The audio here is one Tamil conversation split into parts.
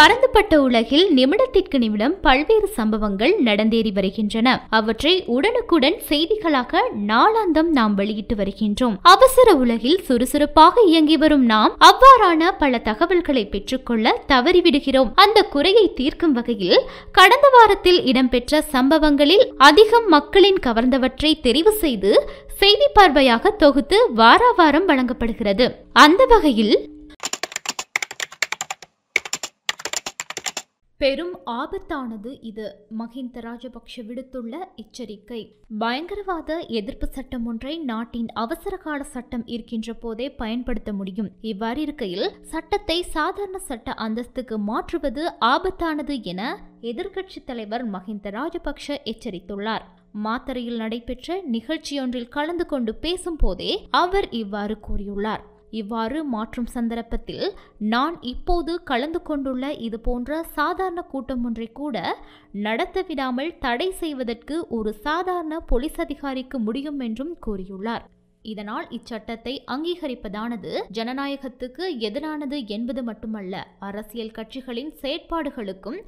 பரந்துபட்ட உலகில் நிமிடத்திற்கு நிமிடம் பல்வேறு சம்பவங்கள் நடந்தேறி வருகின்றன. அவற்றை உடனுக்குடன் செய்திகளாக நாளாந்தம் நாம் வெளியிட்டு வருகின்றோம். அவசர உலகில் சுறுசுறுப்பாக இயங்கி வரும் நாம் அவ்வாறான பல தகவல்களை பெற்றுக்கொள்ள தவறிவிடுகிறோம். அந்த குறையை தீர்க்கும் வகையில் கடந்த வாரத்தில் இடம்பெற்ற சம்பவங்களில் அதிகம் மக்களின் கவர்ந்தவற்றை தெரிவு செய்து செய்தி பார்வையாக தொகுத்து வார வாரம் வழங்கப்படுகிறது. அந்த வகையில் பெரும் ஆபத்தானது இது மஹிந்த ராஜபக்ஷ விடுத்துள்ள எச்சரிக்கை. பயங்கரவாத எதிர்ப்பு சட்டம் ஒன்றை நாட்டின் அவசரகால சட்டம் இருக்கின்ற போதே பயன்படுத்த முடியும். இவ்வாறு இருக்கையில் சட்டத்தை சாதாரண சட்ட அந்தஸ்துக்கு மாற்றுவது ஆபத்தானது என எதிர்க்கட்சித் தலைவர் மஹிந்த ராஜபக்ஷ எச்சரித்துள்ளார். மாத்தறையில் நடைபெற்ற நிகழ்ச்சியொன்றில் கலந்து கொண்டு பேசும் போதே அவர் இவ்வாறு கூறியுள்ளார். இவ்வாறு மாற்றும் சந்தர்ப்பத்தில் நான் இப்போது கலந்து கொண்டுள்ள இது போன்ற சாதாரண கூட்டம் ஒன்றை கூட நடத்த விடாமல் தடை செய்வதற்கு ஒரு சாதாரண போலீஸ் அதிகாரிக்கு முடியும் என்றும் கூறியுள்ளார். இதனால் இச்சட்டத்தை அங்கீகரிப்பதானது ஜனநாயகத்துக்கு எதிரானது என்பது மட்டுமல்ல அரசியல் கட்சிகளின் செயற்பாடுகளுக்கும்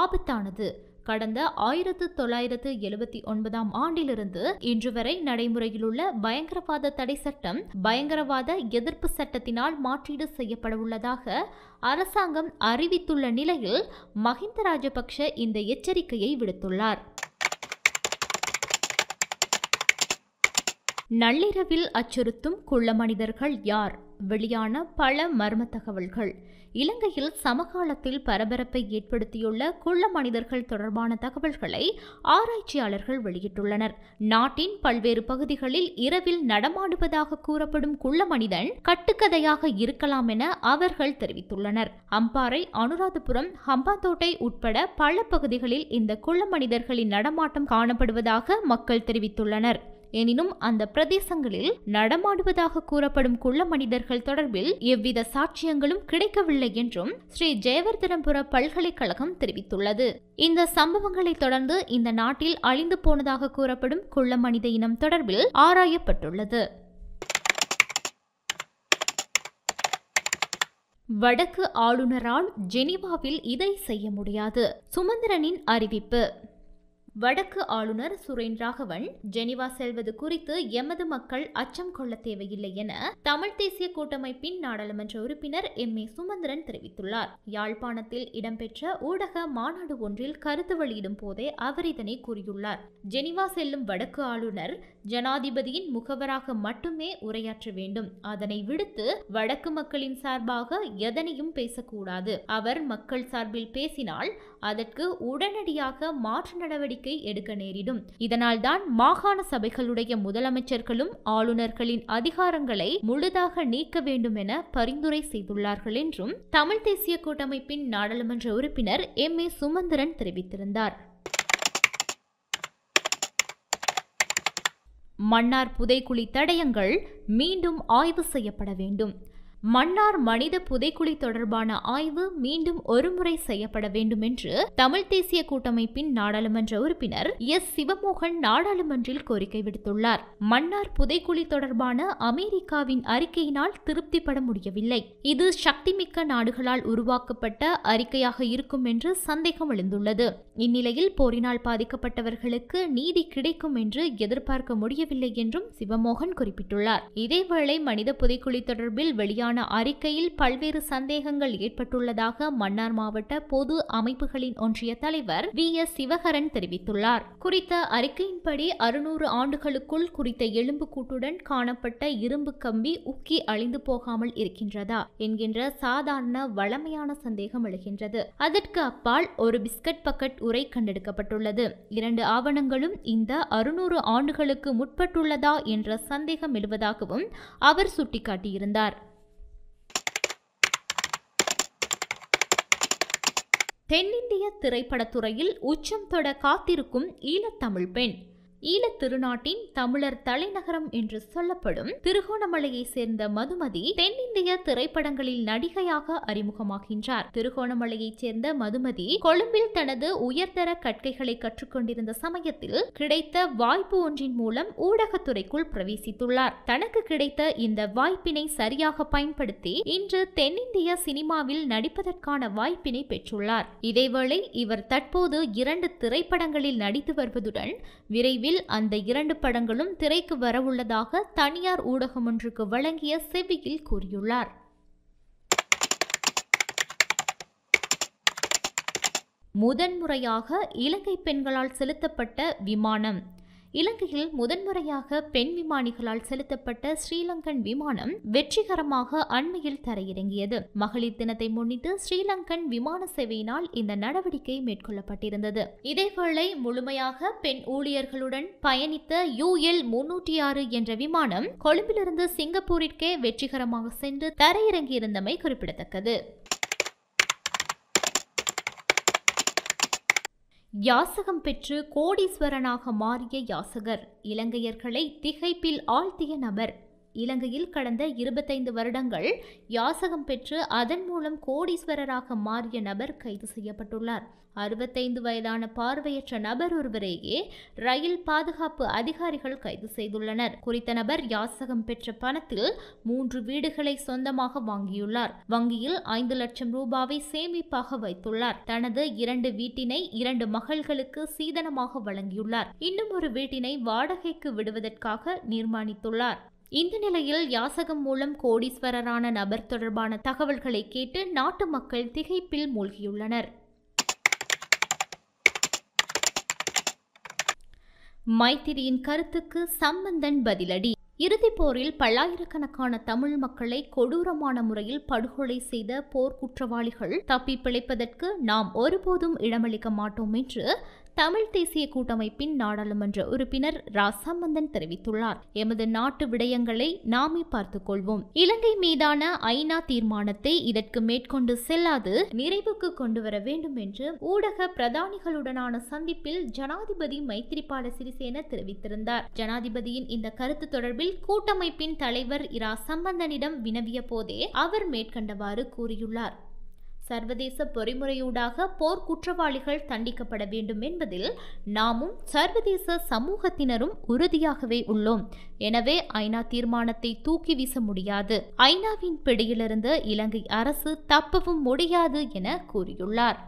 ஆபத்தானது. கடந்த ஆயிரத்து தொள்ளாயிரத்து எழுபத்தி ஒன்பதாம் ஆண்டிலிருந்து இன்று வரை நடைமுறையில் உள்ள பயங்கரவாத தடை சட்டம் பயங்கரவாத எதிர்ப்பு சட்டத்தினால் மாற்றீடு செய்யப்பட உள்ளதாக அரசாங்கம் அறிவித்துள்ள நிலையில் மஹிந்த ராஜபக்ஷ இந்த எச்சரிக்கையை விடுத்துள்ளார். நள்ளிரவில் அச்சுறுத்தும் குள்ள மனிதர்கள் யார்? வெளியான பல மர்ம தகவல்கள். இலங்கையில் சமகாலத்தில் பரபரப்பை ஏற்படுத்தியுள்ள குள்ள மனிதர்கள் தொடர்பான தகவல்களை ஆராய்ச்சியாளர்கள் வெளியிட்டுள்ளனர். நாட்டின் பல்வேறு பகுதிகளில் இரவில் நடமாடுவதாக கூறப்படும் குள்ள மனிதன் கட்டுக்கதையாக இருக்கலாம் என அவர்கள் தெரிவித்துள்ளனர். அம்பாறை அனுராதபுரம் ஹம்பாத்தோட்டை உட்பட பல பகுதிகளில் இந்த குள்ள மனிதர்களின் நடமாட்டம் காணப்படுவதாக மக்கள் தெரிவித்துள்ளனர். எனினும் அந்த பிரதேசங்களில் நடமாடுவதாக கூறப்படும் குள்ள மனிதர்கள் தொடர்பில் எவ்வித சாட்சியங்களும் கிடைக்கவில்லை என்றும் ஸ்ரீ ஜெயவர்தனபுர பல்கலைக்கழகம் தெரிவித்துள்ளது. இந்த சம்பவங்களை தொடர்ந்து இந்த நாட்டில் அழிந்து போனதாக கூறப்படும் குள்ள மனித இனம் தொடர்பில் ஆராயப்பட்டுள்ளது. வடக்கு ஆளுநரால் ஜெனீவாவில் இதை செய்ய முடியாது. சுமந்திரனின் அறிவிப்பு. வடக்கு ஆளுநர் சுரேன் ராகவன் ஜெனிவா செல்வது குறித்து எமது மக்கள் அச்சம் கொள்ள தேவையில்லை என தமிழ் தேசிய கூட்டமைப்பின் நாடாளுமன்ற உறுப்பினர் எம். ஏ. சுமந்திரன் தெரிவித்துள்ளார். யாழ்ப்பாணத்தில் இடம்பெற்ற ஊடக மாநாடு ஒன்றில் கருத்து வெளியிடும் போதே அவர் இதனை கூறியுள்ளார். ஜெனிவா செல்லும் வடக்கு ஆளுநர் ஜனாதிபதியின் முகவராக மட்டுமே உரையாற்ற வேண்டும். அதனை விடுத்து வடக்கு மக்களின் சார்பாக எதனையும் பேசக்கூடாது. அவர் மக்கள் சார்பில் பேசினால் அதற்கு உடனடியாக மாற்று நடவடிக்கை எடுக்க நேரிடும். இதனால்தான் மாகாண சபைகளுடைய முதலமைச்சர்களும் ஆளுநர்களின் அதிகாரங்களை முழுதாக நீக்க வேண்டும் என பரிந்துரை செய்துள்ளார்கள் என்றும் தமிழ் தேசிய கூட்டமைப்பின் நாடாளுமன்ற உறுப்பினர் எம். ஏ. சுமந்திரன் தெரிவித்திருந்தார். மன்னார் புதைக்குழி தடயங்கள் மீண்டும் ஆய்வு செய்யப்பட வேண்டும். மன்னார் மனித புதைக்குழி தொடர்பான ஆய்வு மீண்டும் ஒருமுறை செய்யப்பட வேண்டும் என்று தமிழ் தேசிய கூட்டமைப்பின் நாடாளுமன்ற உறுப்பினர் எஸ். சிவமோகன் நாடாளுமன்றில் கோரிக்கை விடுத்துள்ளார். மன்னார் புதைக்குழி தொடர்பான அமெரிக்காவின் அறிக்கையினால் திருப்திப்பட முடியவில்லை. இது சக்திமிக்க நாடுகளால் உருவாக்கப்பட்ட அறிக்கையாக இருக்கும் என்று சந்தேகம் எழுந்துள்ளது. இந்நிலையில் போரினால் பாதிக்கப்பட்டவர்களுக்கு நீதி கிடைக்கும் என்று எதிர்பார்க்க முடியவில்லை என்றும் சிவமோகன் குறிப்பிட்டுள்ளார். இதேவேளை மனித புதைக்குழி தொடர்பில் வெளியான வெளியான அறிக்கையில் பல்வேறு சந்தேகங்கள் ஏற்பட்டுள்ளதாக மன்னார் மாவட்ட பொது அமைப்புகளின் ஒன்றிய தலைவர் வி. எஸ். சிவகரன் தெரிவித்துள்ளார். குறித்த அறிக்கையின்படி அறுநூறு ஆண்டுகளுக்குள் குறித்த எலும்பு கூட்டுடன் காணப்பட்ட இரும்பு கம்பி உக்கி அழிந்து போகாமல் இருக்கின்றதா என்கின்ற சாதாரண வளமையான சந்தேகம் எழுகின்றது. அதற்கு அப்பால் ஒரு பிஸ்கட் பக்கெட் உரை கண்டெடுக்கப்பட்டுள்ளது. இரண்டு ஆவணங்களும் இந்த அறுநூறு ஆண்டுகளுக்கு முற்பட்டுள்ளதா என்ற சந்தேகம் எழுவதாகவும் அவர் சுட்டிக்காட்டியிருந்தார். தென்னிந்திய திரைப்படத்துறையில் உச்சம் தொட காத்திருக்கும் ஈழத்தமிழ் பெண். ஈழத் திருநாட்டின் தமிழர் தலைநகரம் என்று சொல்லப்படும் திருகோணமலையை சேர்ந்த மதுமதி தென்னிந்திய திரைப்படங்களில் நடிகையாக அறிமுகமாகின்றார். திருகோணமலையைச் சேர்ந்த மதுமதி கொழும்பில் தனது உயர்தர கற்கைகளை கற்றுக்கொண்டிருந்த சமயத்தில் கிடைத்த வாய்ப்பு ஒன்றின் மூலம் ஊடகத்துறைக்குள் பிரவேசித்துள்ளார். தனக்கு கிடைத்த இந்த வாய்ப்பினை சரியாக பயன்படுத்தி இன்று தென்னிந்திய சினிமாவில் நடிப்பதற்கான வாய்ப்பினை பெற்றுள்ளார். இதேவேளை இவர் தற்போது இரண்டு திரைப்படங்களில் நடித்து வருவதுடன் விரைவில் அந்த இரண்டு படங்களும் திரைக்கு வரவுள்ளதாக தனியார் ஊடகம் ஒன்றுக்கு வழங்கிய செவியில் கூறியுள்ளார். முதன்முறையாக இலங்கை பெண்களால் செலுத்தப்பட்ட விமானம் இலங்கையில் முதன்முறையாக பெண் விமானிகளால் செலுத்தப்பட்ட ஸ்ரீலங்கன் விமானம் வெற்றிகரமாக அண்மையில் தரையிறங்கியது. மகளிர் தினத்தை முன்னிட்டு ஸ்ரீலங்கன் விமான சேவையினால் இந்த நடவடிக்கை மேற்கொள்ளப்பட்டிருந்தது. இதேவேளை முழுமையாக பெண் ஊழியர்களுடன் பயணித்த யூஎல் முன்னூற்றி ஆறு என்ற விமானம் கொழும்பிலிருந்து சிங்கப்பூரிற்கே வெற்றிகரமாக சென்று தரையிறங்கியிருந்தமை குறிப்பிடத்தக்கது. யாசகம் பெற்று கோடீஸ்வரனாக மாறிய யாசகர் இலங்கையர்களை திகைப்பில் ஆழ்த்திய நபர். இலங்கையில் கடந்த இருபத்தைந்து வருடங்கள் யாசகம் பெற்று அதன் மூலம் கோடீஸ்வரராக மாறிய நபர் கைது செய்யப்பட்டுள்ளார். அறுபத்தைந்து வயதான பார்வையற்ற நபர் ஒருவரையே ரயில் பாதுகாப்பு அதிகாரிகள் கைது செய்துள்ளனர். குறித்த நபர் யாசகம் பெற்ற பணத்தில் மூன்று வீடுகளை சொந்தமாக வாங்கியுள்ளார். வங்கியில் ஐந்து லட்சம் ரூபாவை சேமிப்பாக வைத்துள்ளார். தனது இரண்டு வீட்டினை இரண்டு மகள்களுக்கு சீதனமாக வழங்கியுள்ளார். இன்னும் ஒரு வீட்டினை வாடகைக்கு விடுவதற்காக நிர்மாணித்துள்ளார். இந்த நிலையில் யாசகம் மூலம் கோடீஸ்வரரான நபர் தொடர்பான தகவல்களை கேட்டு நாட்டு மக்கள் திகைப்பில் மூழ்கியுள்ளனர். மைத்திரியின் கருத்துக்கு சம்பந்தன் பதிலடி. இறுதிப் போரில் பல்லாயிரக்கணக்கான தமிழ் மக்களை கொடூரமான முறையில் படுகொலை செய்த போர் குற்றவாளிகள் தப்பி பிழைப்பதற்கு நாம் ஒருபோதும் இடமளிக்க மாட்டோம் என்று தமிழ் தேசிய கூட்டமைப்பின் நாடாளுமன்ற உறுப்பினர் ரா சம்பந்தன் தெரிவித்துள்ளார். எமது நாட்டு விடயங்களை நாமே பார்த்துக் கொள்வோம். இலங்கை மீதான ஐநா தீர்மானத்தை இதற்கு மேற்கொண்டு செல்லாது நிறைவுக்கு கொண்டு வர வேண்டும் என்று ஊடக பிரதானிகளுடனான சந்திப்பில் ஜனாதிபதி மைத்திரிபால சிறிசேன தெரிவித்திருந்தார். ஜனாதிபதியின் இந்த கருத்து தொடர்பில் கூட்டமைப்பின் தலைவர் இரா சம்பந்தனிடம் வினவிய போதே அவர் மேற்கண்டவாறு கூறியுள்ளார். சர்வதேச பொறிமுறையூடாக போர் குற்றவாளிகள் தண்டிக்கப்பட வேண்டும் என்பதில் நாமும் சர்வதேச சமூகத்தினரும் உறுதியாகவே உள்ளோம். எனவே ஐநா தீர்மானத்தை தூக்கி வீச முடியாது. ஐநாவின் பிடியிலிருந்து இலங்கை அரசு தப்பவும் முடியாது என கூறியுள்ளார்.